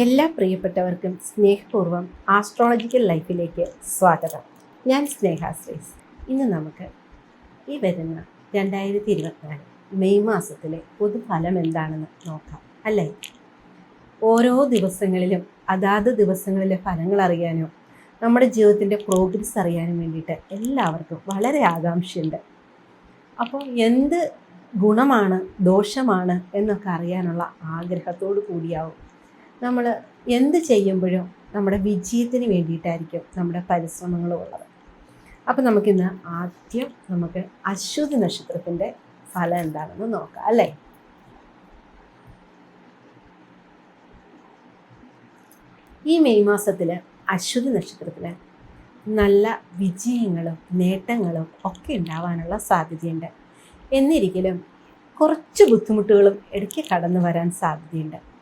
എല്ലാ പ്രിയപ്പെട്ടവർക്കും സ്നേഹപൂർവം ആസ്ട്രോളജിക്കൽ ലൈഫിലേക്ക് സ്വാഗതം. ഞാൻ സ്നേഹ ശ്രീസ്. ഇന്ന് നമുക്ക് ഈ വരുന്ന രണ്ടായിരത്തി ഇരുപത്തിനാല് മെയ് മാസത്തിലെ പൊതുഫലം എന്താണെന്ന് നോക്കാം അല്ലേ? ഓരോ ദിവസങ്ങളിലും അതാത് ദിവസങ്ങളിലെ ഫലങ്ങൾ അറിയാനോ നമ്മുടെ ജീവിതത്തിന്റെ പ്രോഗ്രസ് അറിയാനും വേണ്ടിയിട്ട് എല്ലാവർക്കും വളരെ ആകാംക്ഷയുണ്ട്. അപ്പോൾ എന്ത് ഗുണമാണ് ദോഷമാണ് എന്നൊക്കെ അറിയാനുള്ള ആഗ്രഹത്തോടു കൂടിയാവും നമ്മൾ എന്ത് ചെയ്യുമ്പോഴും നമ്മുടെ വിജയത്തിന് വേണ്ടിയിട്ടായിരിക്കും നമ്മുടെ പരിശ്രമങ്ങളും ഉള്ളത്. അപ്പോൾ നമുക്കിന്ന് ആദ്യം നമുക്ക് അശ്വതി നക്ഷത്രത്തിന്റെ ഫലം എന്താണെന്ന് നോക്കാം അല്ലേ? ഈ മെയ് മാസത്തിൽ അശ്വതി നക്ഷത്രത്തിൽ നല്ല വിജയങ്ങളും നേട്ടങ്ങളും ഒക്കെ ഉണ്ടാവാനുള്ള സാധ്യതയുണ്ട്. എന്നിരിക്കലും കുറച്ച് ബുദ്ധിമുട്ടുകളും ഇടയ്ക്ക് കടന്നു വരാൻ സാധ്യതയുണ്ട്.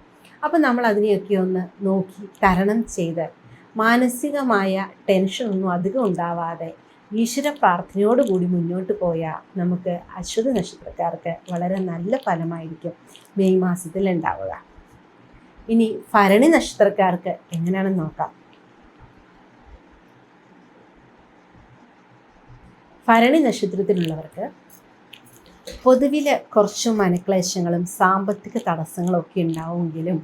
അപ്പോൾ നമ്മൾ അതിനെയൊക്കെ ഒന്ന് നോക്കി തരണം ചെയ്ത് മാനസികമായ ടെൻഷനൊന്നും അധികം ഉണ്ടാവാതെ ഈശ്വര പ്രാർത്ഥനയോടുകൂടി മുന്നോട്ട് പോയാൽ നമുക്ക് അശ്വതി നക്ഷത്രക്കാർക്ക് വളരെ നല്ല ഫലമായിരിക്കും മെയ് മാസത്തിൽ ഉണ്ടാവുക. ഇനി ഭരണി നക്ഷത്രക്കാർക്ക് എങ്ങനെയാണെന്ന് നോക്കാം. ഭരണി നക്ഷത്രത്തിലുള്ളവർക്ക് പൊതുവിൽ കുറച്ച് മനക്ലേശങ്ങളും സാമ്പത്തിക തടസ്സങ്ങളും ഒക്കെ ഉണ്ടാവുമെങ്കിലും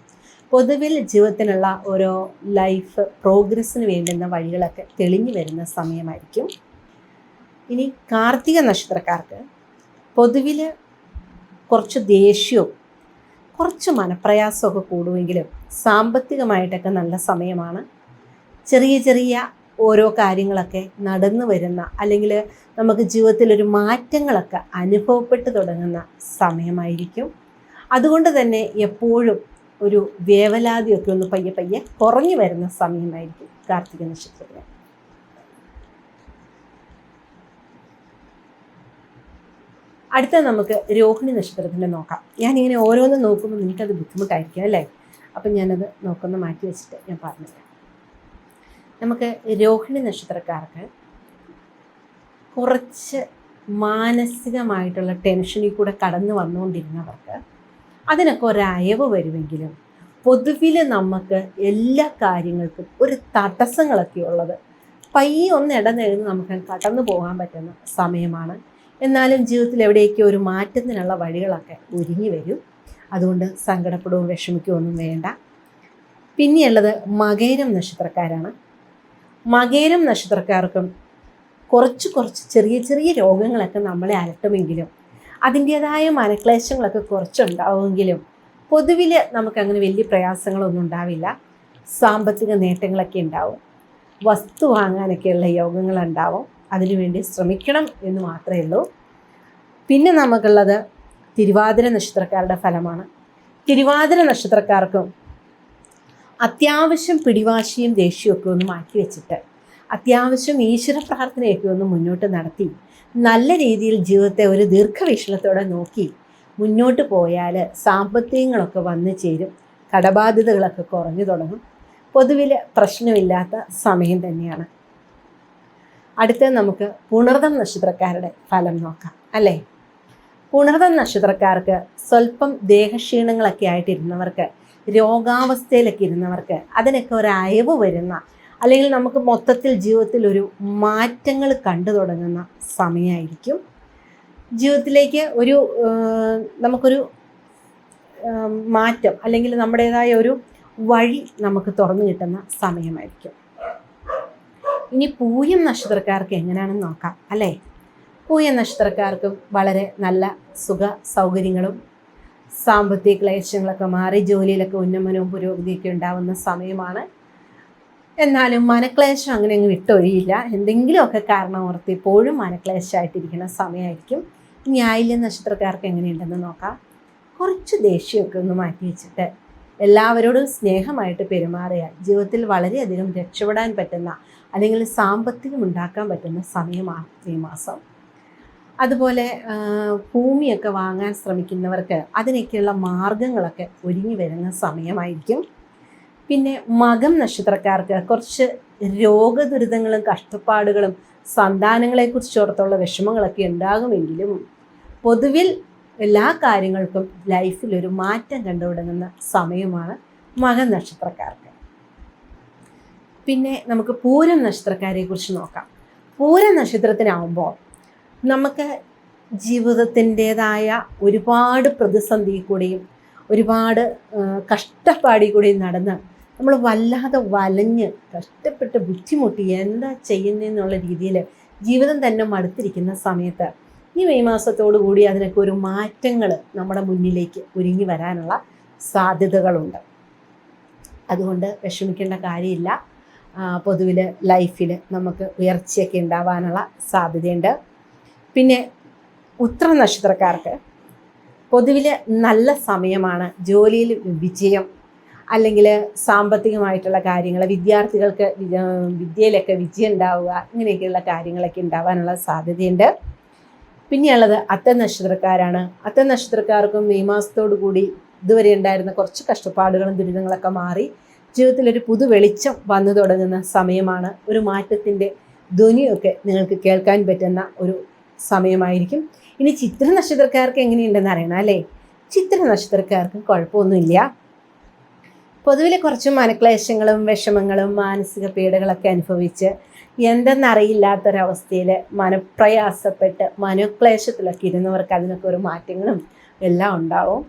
പൊതുവിൽ ജീവിതത്തിനുള്ള ഓരോ ലൈഫ് പ്രോഗ്രസ്സിന് വേണ്ടുന്ന വഴികളൊക്കെ തെളിഞ്ഞു വരുന്ന സമയമായിരിക്കും. ഇനി കാർത്തിക നക്ഷത്രക്കാർക്ക് പൊതുവിൽ കുറച്ച് ദേഷ്യവും കുറച്ച് മനപ്രയാസമൊക്കെ കൂടുമെങ്കിലും സാമ്പത്തികമായിട്ടൊക്കെ നല്ല സമയമാണ്. ചെറിയ ചെറിയ ഓരോ കാര്യങ്ങളൊക്കെ നടന്നു വരുന്ന അല്ലെങ്കിൽ നമുക്ക് ജീവിതത്തിൽ ഒരു മാറ്റങ്ങളൊക്കെ അനുഭവപ്പെട്ടു തുടങ്ങുന്ന സമയമായിരിക്കും. അതുകൊണ്ട് തന്നെ എപ്പോഴും ഒരു വേവലാതിയൊക്കെ ഒന്ന് പയ്യെ പയ്യെ കുറഞ്ഞു വരുന്ന സമയമായിരിക്കും കാർത്തിക നക്ഷത്രത്തിന്. അടുത്ത നമുക്ക് രോഹിണി നക്ഷത്രത്തിന്റെ നോക്കാം. ഞാനിങ്ങനെ ഓരോന്ന് നോക്കുമ്പോൾ നിനക്കത് ബുദ്ധിമുട്ടായിരിക്കും അല്ലേ? അപ്പം ഞാനത് നോക്കുന്ന മാറ്റി വെച്ചിട്ട് ഞാൻ പറഞ്ഞുതരാം. നമുക്ക് രോഹിണി നക്ഷത്രക്കാർക്ക് കുറച്ച് മാനസികമായിട്ടുള്ള ടെൻഷനിൽ കൂടെ കടന്നു വന്നുകൊണ്ടിരുന്നവർക്ക് അതിനൊക്കെ ഒരയവ് വരുമെങ്കിലും പൊതുവിൽ നമുക്ക് എല്ലാ കാര്യങ്ങൾക്കും ഒരു തടസ്സങ്ങളൊക്കെ ഉള്ളത്. പയ്യെ ഒന്ന് ഇടനെഴുന്ന് നമുക്ക് കടന്നു പോകാൻ പറ്റുന്ന സമയമാണ്. എന്നാലും ജീവിതത്തിൽ എവിടെയൊക്കെ ഒരു മാറ്റത്തിനുള്ള വഴികളൊക്കെ ഒരുങ്ങി വരും. അതുകൊണ്ട് സങ്കടപ്പെടുകയും വിഷമിക്കുകയും ഒന്നും വേണ്ട. പിന്നെയുള്ളത് മകേരം നക്ഷത്രക്കാരാണ്. മകേരം നക്ഷത്രക്കാർക്കും കുറച്ച് കുറച്ച് ചെറിയ ചെറിയ രോഗങ്ങളൊക്കെ നമ്മളെ അലട്ടുമെങ്കിലും അതിന്റേതായ മനക്ലേശങ്ങളൊക്കെ കുറച്ചുണ്ടാവുമെങ്കിലും പൊതുവിൽ നമുക്കങ്ങനെ വലിയ പ്രയാസങ്ങളൊന്നും ഉണ്ടാവില്ല. സാമ്പത്തിക നേട്ടങ്ങളൊക്കെ ഉണ്ടാവും. വസ്തു വാങ്ങാനൊക്കെയുള്ള യോഗങ്ങളുണ്ടാവും. അതിനുവേണ്ടി ശ്രമിക്കണം എന്ന് മാത്രമേ ഉള്ളൂ. പിന്നെ നമുക്കുള്ളത് തിരുവാതിര നക്ഷത്രക്കാരുടെ ഫലമാണ്. തിരുവാതിര നക്ഷത്രക്കാർക്കും അത്യാവശ്യം പിടിവാശിയും ദേഷ്യമൊക്കെ ഒന്ന് മാറ്റി വെച്ചിട്ട് അത്യാവശ്യം ഈശ്വര പ്രാർത്ഥനയൊക്കെ ഒന്ന് മുന്നോട്ട് നടത്തി നല്ല രീതിയിൽ ജീവിതത്തെ ഒരു ദീർഘവീക്ഷണത്തോടെ നോക്കി മുന്നോട്ട് പോയാൽ സാമ്പത്തികങ്ങളൊക്കെ വന്നു ചേരും കടബാധ്യതകളൊക്കെ കുറഞ്ഞു തുടങ്ങും. പൊതുവിൽ പ്രശ്നമില്ലാത്ത സമയം തന്നെയാണ്. അടുത്ത നമുക്ക് പുണർദം നക്ഷത്രക്കാരുടെ ഫലം നോക്കാം അല്ലേ? പുണർദം നക്ഷത്രക്കാർക്ക് സ്വല്പം ദേഹക്ഷീണങ്ങളൊക്കെ ആയിട്ടിരുന്നവർക്ക് രോഗാവസ്ഥയിലൊക്കെ ഇരുന്നവർക്ക് അതിനൊക്കെ ഒരു അയവ് വരുന്ന അല്ലെങ്കിൽ നമുക്ക് മൊത്തത്തിൽ ജീവിതത്തിൽ ഒരു മാറ്റങ്ങൾ കണ്ടു തുടങ്ങുന്ന സമയമായിരിക്കും. ജീവിതത്തിലേക്ക് ഒരു നമുക്കൊരു മാറ്റം അല്ലെങ്കിൽ നമ്മുടേതായ ഒരു വഴി നമുക്ക് തുറന്നു കിട്ടുന്ന സമയമായിരിക്കും. ഇനി പൂയം നക്ഷത്രക്കാർക്ക് എങ്ങനെയാണെന്ന് നോക്കാം അല്ലേ? പൂയം നക്ഷത്രക്കാർക്കും വളരെ നല്ല സുഖ സൗകര്യങ്ങളും സാമ്പത്തിക ക്ലേശങ്ങളൊക്കെ മാറി ജോലിയിലൊക്കെ ഉന്നമനവും പുരോഗതിയൊക്കെ ഉണ്ടാവുന്ന സമയമാണ്. എന്നാലും മനക്ലേശം അങ്ങനെ അങ്ങ് വിട്ടൊഴിയില്ല. എന്തെങ്കിലുമൊക്കെ കാരണം ഓർത്ത് ഇപ്പോഴും മനക്ലേശമായിട്ടിരിക്കുന്ന സമയമായിരിക്കും. ഇനി ആയില്യ നക്ഷത്രക്കാർക്ക് എങ്ങനെയുണ്ടെന്ന് നോക്കാം. കുറച്ച് ദേഷ്യമൊക്കെ ഒന്ന് മാറ്റി വെച്ചിട്ട് എല്ലാവരോടും സ്നേഹമായിട്ട് പെരുമാറിയാൽ ജീവിതത്തിൽ വളരെയധികം രക്ഷപ്പെടാൻ പറ്റുന്ന അല്ലെങ്കിൽ സാമ്പത്തികം ഉണ്ടാക്കാൻ പറ്റുന്ന സമയമാണ് ഈ മാസം. അതുപോലെ ഭൂമിയൊക്കെ വാങ്ങാൻ ശ്രമിക്കുന്നവർക്ക് അതിനൊക്കെയുള്ള മാർഗങ്ങളൊക്കെ ഒരുങ്ങി വരുന്ന സമയമായിരിക്കും. പിന്നെ മകം നക്ഷത്രക്കാർക്ക് കുറച്ച് രോഗദുരിതങ്ങളും കഷ്ടപ്പാടുകളും സന്താനങ്ങളെക്കുറിച്ചോടത്തുള്ള വിഷമങ്ങളൊക്കെ ഉണ്ടാകുമെങ്കിലും പൊതുവിൽ എല്ലാ കാര്യങ്ങൾക്കും ലൈഫിൽ ഒരു മാറ്റം കണ്ടുപിടുങ്ങുന്ന സമയമാണ് മകൻ നക്ഷത്രക്കാർക്ക്. പിന്നെ നമുക്ക് പൂരം നക്ഷത്രക്കാരെ കുറിച്ച് നോക്കാം. പൂരം നക്ഷത്രത്തിനാവുമ്പോൾ നമുക്ക് ജീവിതത്തിന്റെതായ ഒരുപാട് പ്രതിസന്ധി കൂടിയും ഒരുപാട് കഷ്ടപ്പാടി കൂടിയും നടന്ന് നമ്മൾ വല്ലാതെ വലഞ്ഞ് കഷ്ടപ്പെട്ട് ബുദ്ധിമുട്ടി എന്താ ചെയ്യുന്നതെന്നുള്ള രീതിയിൽ ജീവിതം തന്നെ മടുത്തിരിക്കുന്ന സമയത്ത് ഈ മെയ് മാസത്തോടു കൂടി അതിനൊക്കെ ഒരു മാറ്റങ്ങൾ നമ്മുടെ മുന്നിലേക്ക് ഒരുങ്ങി വരാനുള്ള സാധ്യതകളുണ്ട്. അതുകൊണ്ട് വിഷമിക്കേണ്ട കാര്യമില്ല. പൊതുവിൽ ലൈഫിൽ നമുക്ക് ഉയർച്ചയൊക്കെ ഉണ്ടാവാനുള്ള സാധ്യതയുണ്ട്. പിന്നെ ഉത്ര നക്ഷത്രക്കാർക്ക് പൊതുവിൽ നല്ല സമയമാണ് ജോലിയിൽ വിജയം അല്ലെങ്കിൽ സാമ്പത്തികമായിട്ടുള്ള കാര്യങ്ങൾ വിദ്യാർത്ഥികൾക്ക് വിദ്യയിലൊക്കെ വിജയം ഉണ്ടാവുക ഇങ്ങനെയൊക്കെയുള്ള കാര്യങ്ങളൊക്കെ ഉണ്ടാവാനുള്ള സാധ്യതയുണ്ട്. പിന്നെയുള്ളത് അത്ത നക്ഷത്രക്കാരാണ്. അത്ത നക്ഷത്രക്കാർക്കും മെയ് മാസത്തോടു കൂടി ഇതുവരെ ഉണ്ടായിരുന്ന കുറച്ച് കഷ്ടപ്പാടുകളും ദുരിതങ്ങളൊക്കെ മാറി ജീവിതത്തിലൊരു പുതു വെളിച്ചം വന്നു തുടങ്ങുന്ന സമയമാണ്. ഒരു മാറ്റത്തിന്റെ ധ്വനിയൊക്കെ നിങ്ങൾക്ക് കേൾക്കാൻ പറ്റുന്ന ഒരു സമയമായിരിക്കും. ഇനി ചിത്ര നക്ഷത്രക്കാർക്ക് എങ്ങനെയുണ്ടെന്ന് അറിയണം അല്ലേ? ചിത്ര നക്ഷത്രക്കാർക്കും കുഴപ്പമൊന്നുമില്ല. പൊതുവിൽ കുറച്ച് മനക്ലേശങ്ങളും വിഷമങ്ങളും മാനസിക പീഡകളൊക്കെ അനുഭവിച്ച് എന്തെന്നറിയില്ലാത്തൊരവസ്ഥയിൽ മനപ്രയാസപ്പെട്ട് മനോക്ലേശത്തിലൊക്കെ ഇരുന്നവർക്ക് അതിനൊക്കെ ഒരു മാറ്റങ്ങളും എല്ലാം ഉണ്ടാവും.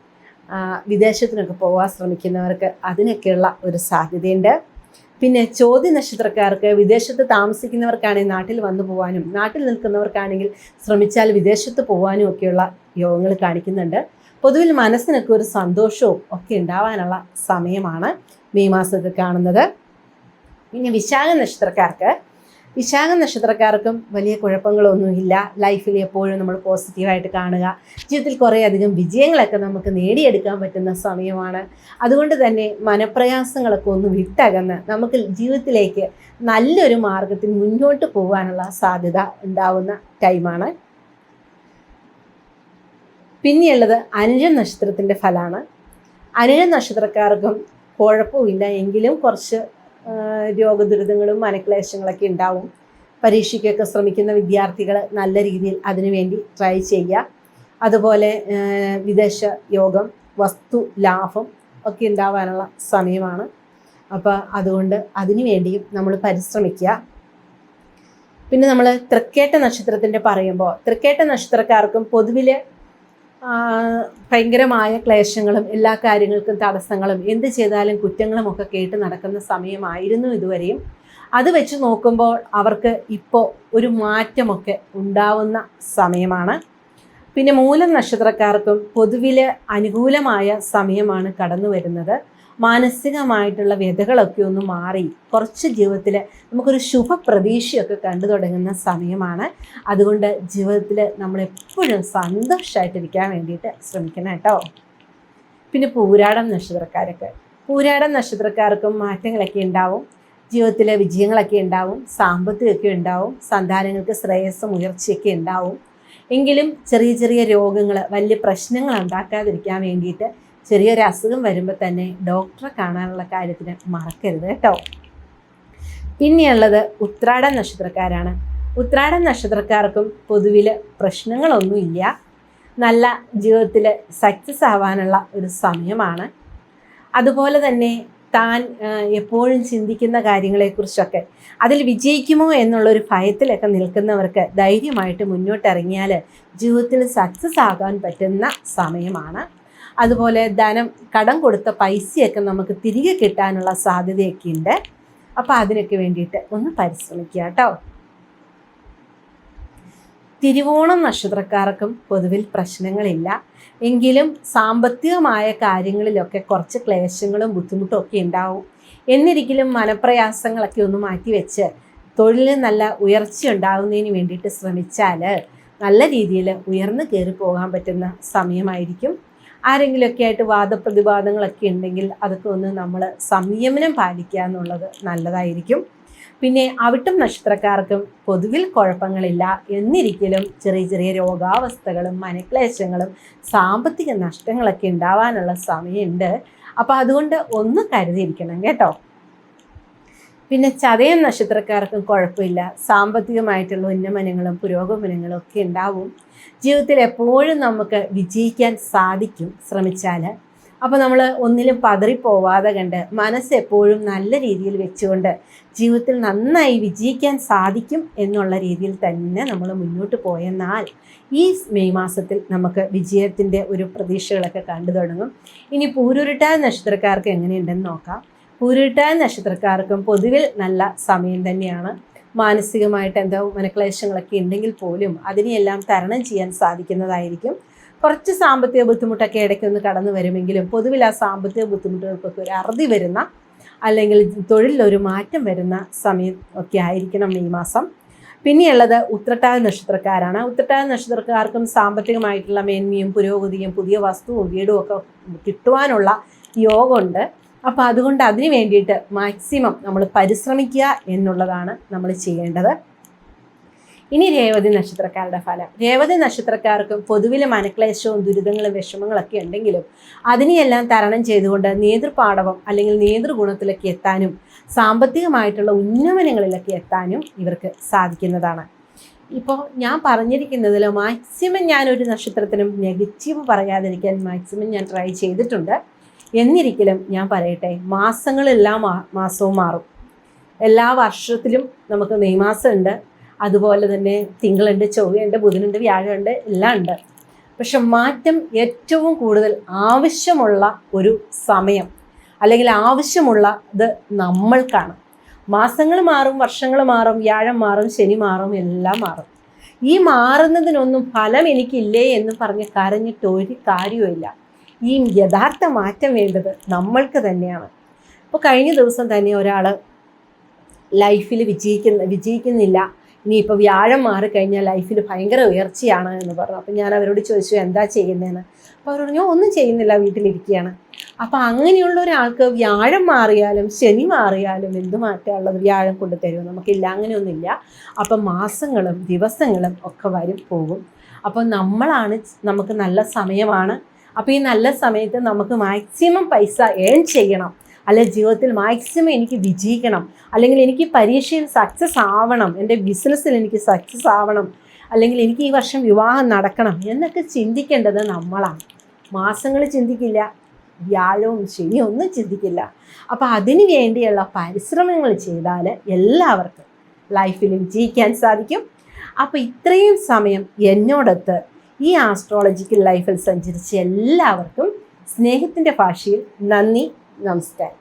വിദേശത്തിനൊക്കെ പോകാൻ ശ്രമിക്കുന്നവർക്ക് അതിനൊക്കെയുള്ള ഒരു സാധ്യതയുണ്ട്. പിന്നെ ചോദ്യ നക്ഷത്രക്കാർക്ക് വിദേശത്ത് താമസിക്കുന്നവർക്കാണെങ്കിൽ നാട്ടിൽ വന്നു പോകാനും നാട്ടിൽ നിൽക്കുന്നവർക്കാണെങ്കിൽ ശ്രമിച്ചാൽ വിദേശത്ത് പോകാനും ഒക്കെയുള്ള യോഗങ്ങൾ കാണിക്കുന്നുണ്ട്. പൊതുവിൽ മനസ്സിനൊക്കെ ഒരു സന്തോഷവും ഒക്കെ ഉണ്ടാവാനുള്ള സമയമാണ് മെയ് മാസത്തിൽ കാണുന്നത്. പിന്നെ വിശാഖ നക്ഷത്രക്കാർക്ക് വിശാഖ നക്ഷത്രക്കാർക്കും വലിയ കുഴപ്പങ്ങളൊന്നുമില്ല. ലൈഫിൽ എപ്പോഴും നമ്മൾ പോസിറ്റീവായിട്ട് കാണുക. ജീവിതത്തിൽ കുറേയധികം വിജയങ്ങളൊക്കെ നമുക്ക് നേടിയെടുക്കാൻ പറ്റുന്ന സമയമാണ്. അതുകൊണ്ട് തന്നെ മനപ്രയാസങ്ങളൊക്കെ ഒന്ന് വിട്ടകന്ന് നമുക്ക് ജീവിതത്തിലേക്ക് നല്ലൊരു മാർഗത്തിൽ മുന്നോട്ട് പോകാനുള്ള സാധ്യത ഉണ്ടാവുന്ന ടൈമാണ്. പിന്നെയുള്ളത് അനുജ നക്ഷത്രത്തിന്റെ ഫലമാണ്. അനുജ നക്ഷത്രക്കാർക്കും കുഴപ്പമില്ല. എങ്കിലും കുറച്ച് രോഗദുരിതങ്ങളും മനക്ലേശങ്ങളൊക്കെ ഉണ്ടാവും. പരീക്ഷയ്ക്കൊക്കെ ശ്രമിക്കുന്ന വിദ്യാർത്ഥികൾ നല്ല രീതിയിൽ അതിനുവേണ്ടി ട്രൈ ചെയ്യുക. അതുപോലെ വിദേശ യോഗം വസ്തു ലാഭം ഒക്കെ ഉണ്ടാവാനുള്ള സമയമാണ്. അപ്പോൾ അതുകൊണ്ട് അതിനു വേണ്ടിയും നമ്മൾ പരിശ്രമിക്കുക. പിന്നെ നമ്മൾ തൃക്കേട്ട നക്ഷത്രത്തിന്റെ പറയുമ്പോൾ തൃക്കേട്ട നക്ഷത്രക്കാർക്കും പൊതുവിൽ ഭയങ്കരമായ ക്ലേശങ്ങളും എല്ലാ കാര്യങ്ങൾക്കും തടസ്സങ്ങളും എന്ത് ചെയ്താലും കുറ്റങ്ങളും ഒക്കെ കേട്ട് നടക്കുന്ന സമയമായിരുന്നു ഇതുവരെയും. അത് വെച്ച് നോക്കുമ്പോൾ അവർക്ക് ഇപ്പോൾ ഒരു മാറ്റമൊക്കെ ഉണ്ടാവുന്ന സമയമാണ്. പിന്നെ മൂലം നക്ഷത്രക്കാർക്കും പൊതുവിൽ അനുകൂലമായ സമയമാണ് കടന്നു വരുന്നത് മാനസികമായിട്ടുള്ള വ്യതകളൊക്കെ ഒന്ന് മാറി കുറച്ച് ജീവിതത്തിൽ നമുക്കൊരു ശുഭ പ്രതീക്ഷയൊക്കെ കണ്ടു തുടങ്ങുന്ന സമയമാണ്. അതുകൊണ്ട് ജീവിതത്തിൽ നമ്മളെപ്പോഴും സന്തോഷമായിട്ടിരിക്കാൻ വേണ്ടിയിട്ട് ശ്രമിക്കണം കേട്ടോ. പിന്നെ പൂരാടം നക്ഷത്രക്കാരൊക്കെ. പൂരാടം നക്ഷത്രക്കാർക്കും മാറ്റങ്ങളൊക്കെ ഉണ്ടാവും. ജീവിതത്തിലെ വിജയങ്ങളൊക്കെ ഉണ്ടാവും. സാമ്പത്തികമൊക്കെ ഉണ്ടാവും. സന്താനങ്ങൾക്ക് ശ്രേയസ്സും ഉയർച്ചയൊക്കെ ഉണ്ടാവും. എങ്കിലും ചെറിയ ചെറിയ രോഗങ്ങൾ വലിയ പ്രശ്നങ്ങൾ ഉണ്ടാക്കാതിരിക്കാൻ വേണ്ടിയിട്ട് ചെറിയൊരു അസുഖം വരുമ്പോൾ തന്നെ ഡോക്ടറെ കാണാനുള്ള കാര്യത്തിന് മറക്കരുത് കേട്ടോ. പിന്നെയുള്ളത് ഉത്രാട നക്ഷത്രക്കാരാണ്. ഉത്രാട നക്ഷത്രക്കാർക്കും പൊതുവിൽ പ്രശ്നങ്ങളൊന്നുമില്ല. നല്ല ജീവിതത്തിൽ സക്സസ് ആവാനുള്ള ഒരു സമയമാണ്. അതുപോലെ തന്നെ താൻ എപ്പോഴും ചിന്തിക്കുന്ന കാര്യങ്ങളെക്കുറിച്ചൊക്കെ അതിൽ വിജയിക്കുമോ എന്നുള്ളൊരു ഭയത്തിലൊക്കെ നിൽക്കുന്നവർക്ക് ധൈര്യമായിട്ട് മുന്നോട്ടിറങ്ങിയാൽ ജീവിതത്തിൽ സക്സസ് ആകാൻ പറ്റുന്ന സമയമാണ്. അതുപോലെ ധനം കടം കൊടുത്ത പൈസയൊക്കെ നമുക്ക് തിരികെ കിട്ടാനുള്ള സാധ്യതയൊക്കെ ഉണ്ട് അപ്പോൾ അതിനൊക്കെ വേണ്ടിയിട്ട് ഒന്ന് പരിശ്രമിക്കുക കേട്ടോ. തിരുവോണം നക്ഷത്രക്കാർക്കും പൊതുവിൽ പ്രശ്നങ്ങളില്ല. എങ്കിലും സാമ്പത്തികമായ കാര്യങ്ങളിലൊക്കെ കുറച്ച് ക്ലേശങ്ങളും ബുദ്ധിമുട്ടും ഒക്കെ ഉണ്ടാവും. എന്നിരിക്കലും മനപ്രയാസങ്ങളൊക്കെ ഒന്ന് മാറ്റി വെച്ച് തൊഴിലിൽ നല്ല ഉയർച്ച ഉണ്ടാകുന്നതിന് വേണ്ടിയിട്ട് ശ്രമിച്ചാൽ നല്ല രീതിയിൽ ഉയർന്നു കയറി പോകാൻ പറ്റുന്ന സമയമായിരിക്കും. ആരെങ്കിലുമൊക്കെ ആയിട്ട് വാദപ്രതിവാദങ്ങളൊക്കെ ഉണ്ടെങ്കിൽ അതൊക്കെ ഒന്ന് നമ്മൾ സംയമനം പാലിക്കുക എന്നുള്ളത് നല്ലതായിരിക്കും. പിന്നെ അവിട്ടം നക്ഷത്രക്കാർക്കും പൊതുവിൽ കുഴപ്പങ്ങളില്ല. എന്നിരിക്കലും ചെറിയ ചെറിയ രോഗാവസ്ഥകളും മനക്ലേശങ്ങളും സാമ്പത്തിക നഷ്ടങ്ങളൊക്കെ ഉണ്ടാവാനുള്ള സമയമുണ്ട്. അപ്പോൾ അതുകൊണ്ട് ഒന്ന് കരുതിയിരിക്കണം കേട്ടോ. പിന്നെ ചതയം നക്ഷത്രക്കാർക്കും കുഴപ്പമില്ല. സാമ്പത്തികമായിട്ടുള്ള ഉന്നമനങ്ങളും പുരോഗമനങ്ങളും ഒക്കെ ഉണ്ടാവും. ജീവിതത്തിൽ എപ്പോഴും നമുക്ക് വിജയിക്കാൻ സാധിക്കും ശ്രമിച്ചാൽ. അപ്പോൾ നമ്മൾ ഒന്നിലും പതറിപ്പോവാതെ കണ്ട് മനസ്സ് എപ്പോഴും നല്ല രീതിയിൽ വെച്ചുകൊണ്ട് ജീവിതത്തിൽ നന്നായി വിജയിക്കാൻ സാധിക്കും എന്നുള്ള രീതിയിൽ തന്നെ നമ്മൾ മുന്നോട്ട് പോയെന്നാൽ ഈ മെയ് മാസത്തിൽ നമുക്ക് വിജയത്തിന്റെ ഒരു പ്രതീക്ഷകളൊക്കെ കണ്ടു തുടങ്ങും. ഇനി പൂരുരുട്ടായ നക്ഷത്രക്കാർക്ക് എങ്ങനെയുണ്ടെന്ന് നോക്കാം. പൂരുരുട്ടായ നക്ഷത്രക്കാർക്കും പൊതുവിൽ നല്ല സമയം തന്നെയാണ്. മാനസികമായിട്ട് എന്തോ മനക്ലേശങ്ങളൊക്കെ ഉണ്ടെങ്കിൽ പോലും അതിനെയെല്ലാം തരണം ചെയ്യാൻ സാധിക്കുന്നതായിരിക്കും. കുറച്ച് സാമ്പത്തിക ബുദ്ധിമുട്ടൊക്കെ ഇടയ്ക്കൊന്ന് കടന്നു വരുമെങ്കിലും പൊതുവിൽ ആ സാമ്പത്തിക ബുദ്ധിമുട്ടുകൾക്കൊക്കെ ഒരു അറുതി വരുന്ന അല്ലെങ്കിൽ തൊഴിലൊരു മാറ്റം വരുന്ന സമയം ഒക്കെ ആയിരിക്കണം ഈ മാസം. പിന്നെയുള്ളത് ഉത്രട്ടായ നക്ഷത്രക്കാരാണ്. ഉത്രട്ടായ നക്ഷത്രക്കാർക്കും സാമ്പത്തികമായിട്ടുള്ള മേന്മയും പുരോഗതിയും പുതിയ വസ്തുവും വീടും ഒക്കെ കിട്ടുവാനുള്ള യോഗമുണ്ട്. അപ്പോൾ അതുകൊണ്ട് അതിന് വേണ്ടിയിട്ട് മാക്സിമം നമ്മൾ പരിശ്രമിക്കുക എന്നുള്ളതാണ് നമ്മൾ ചെയ്യേണ്ടത്. ഇനി രേവതി നക്ഷത്രക്കാരുടെ ഫലം. രേവതി നക്ഷത്രക്കാർക്കും പൊതുവിലെ മനക്ലേശവും ദുരിതങ്ങളും വിഷമങ്ങളൊക്കെ ഉണ്ടെങ്കിലും അതിനെയെല്ലാം തരണം ചെയ്തുകൊണ്ട് നേതൃപാടവം അല്ലെങ്കിൽ നേതൃഗുണത്തിലൊക്കെ എത്താനും സാമ്പത്തികമായിട്ടുള്ള ഉന്നമനങ്ങളിലൊക്കെ എത്താനും ഇവർക്ക് സാധിക്കുന്നതാണ്. ഇപ്പോൾ ഞാൻ പറഞ്ഞിരിക്കുന്നതിൽ മാക്സിമം ഞാൻ ഒരു നക്ഷത്രത്തിനും നെഗറ്റീവ് പറയാതിരിക്കാൻ മാക്സിമം ഞാൻ ട്രൈ ചെയ്തിട്ടുണ്ട്. എന്നിരിക്കലും ഞാൻ പറയട്ടെ മാസങ്ങളെല്ലാം മാസവും മാറും. എല്ലാ വർഷത്തിലും നമുക്ക് മെയ് ഉണ്ട് അതുപോലെ തന്നെ തിങ്കളുണ്ട് ചൊവ്വയുണ്ട് ബുധനുണ്ട് വ്യാഴമുണ്ട് എല്ലാം ഉണ്ട്. പക്ഷെ മാറ്റം ഏറ്റവും കൂടുതൽ ആവശ്യമുള്ള ഒരു സമയം അല്ലെങ്കിൽ ആവശ്യമുള്ള ഇത് നമ്മൾക്കാണ്. മാസങ്ങൾ മാറും വർഷങ്ങൾ മാറും വ്യാഴം മാറും ശനി മാറും എല്ലാം മാറും. ഈ മാറുന്നതിനൊന്നും ഫലം എനിക്കില്ലേ എന്ന് പറഞ്ഞ് കരഞ്ഞിട്ട് ഒരു കാര്യവുമില്ല. ഈ യഥാർത്ഥ മാറ്റം വേണ്ടത് നമ്മൾക്ക് തന്നെയാണ്. അപ്പോൾ കഴിഞ്ഞ ദിവസം തന്നെ ഒരാൾ ലൈഫിൽ വിജയിക്കുന്ന വിജയിക്കുന്നില്ല. ഇനിയിപ്പോൾ വ്യാഴം മാറിക്കഴിഞ്ഞാൽ ലൈഫിൽ ഭയങ്കര ഉയർച്ചയാണ് എന്ന് പറഞ്ഞു. അപ്പോൾ ഞാൻ അവരോട് ചോദിച്ചു എന്താ ചെയ്യുന്നതെന്ന് അപ്പോൾ അവർ പറഞ്ഞു ഒന്നും ചെയ്യുന്നില്ല വീട്ടിലിരിക്കുകയാണ് അപ്പോൾ അങ്ങനെയുള്ള ഒരാൾക്ക് വ്യാഴം മാറിയാലും ശനി മാറിയാലും എന്ത് മാറ്റമുള്ളത് വ്യാഴം കൊണ്ട് തരും നമുക്കില്ല അങ്ങനെയൊന്നുമില്ല. അപ്പം മാസങ്ങളും ദിവസങ്ങളും ഒക്കെ വരും പോകും. അപ്പോൾ നമ്മളാണ് നമുക്ക് നല്ല സമയമാണ്. അപ്പോൾ ഈ നല്ല സമയത്ത് നമുക്ക് മാക്സിമം പൈസ ഏൺ ചെയ്യണം. അല്ലെ ജീവിതത്തിൽ മാക്സിമം എനിക്ക് വിജയിക്കണം. അല്ലെങ്കിൽ എനിക്ക് പരീക്ഷയിൽ സക്സസ് ആവണം. എന്റെ ബിസിനസ്സിൽ എനിക്ക് സക്സസ് ആവണം. അല്ലെങ്കിൽ എനിക്ക് ഈ വർഷം വിവാഹം നടക്കണം എന്നൊക്കെ ചിന്തിക്കേണ്ടത് നമ്മളാണ്. മാസങ്ങൾ ചിന്തിക്കില്ല വ്യാഴവും ശനിയും ഒന്നും ചിന്തിക്കില്ല. അപ്പോൾ അതിനു വേണ്ടിയുള്ള പരിശ്രമങ്ങൾ ചെയ്താൽ എല്ലാവർക്കും ലൈഫിൽ വിജയിക്കാൻ സാധിക്കും. അപ്പോൾ ഇത്രയും സമയം എന്നോടൊത്ത് ഈ ആസ്ട്രോളജിക്കൽ ലൈഫിൽ സഞ്ചരിച്ച എല്ലാവർക്കും സ്നേഹത്തിന്റെ ഭാഷയിൽ നന്ദി നമസ്കാരം.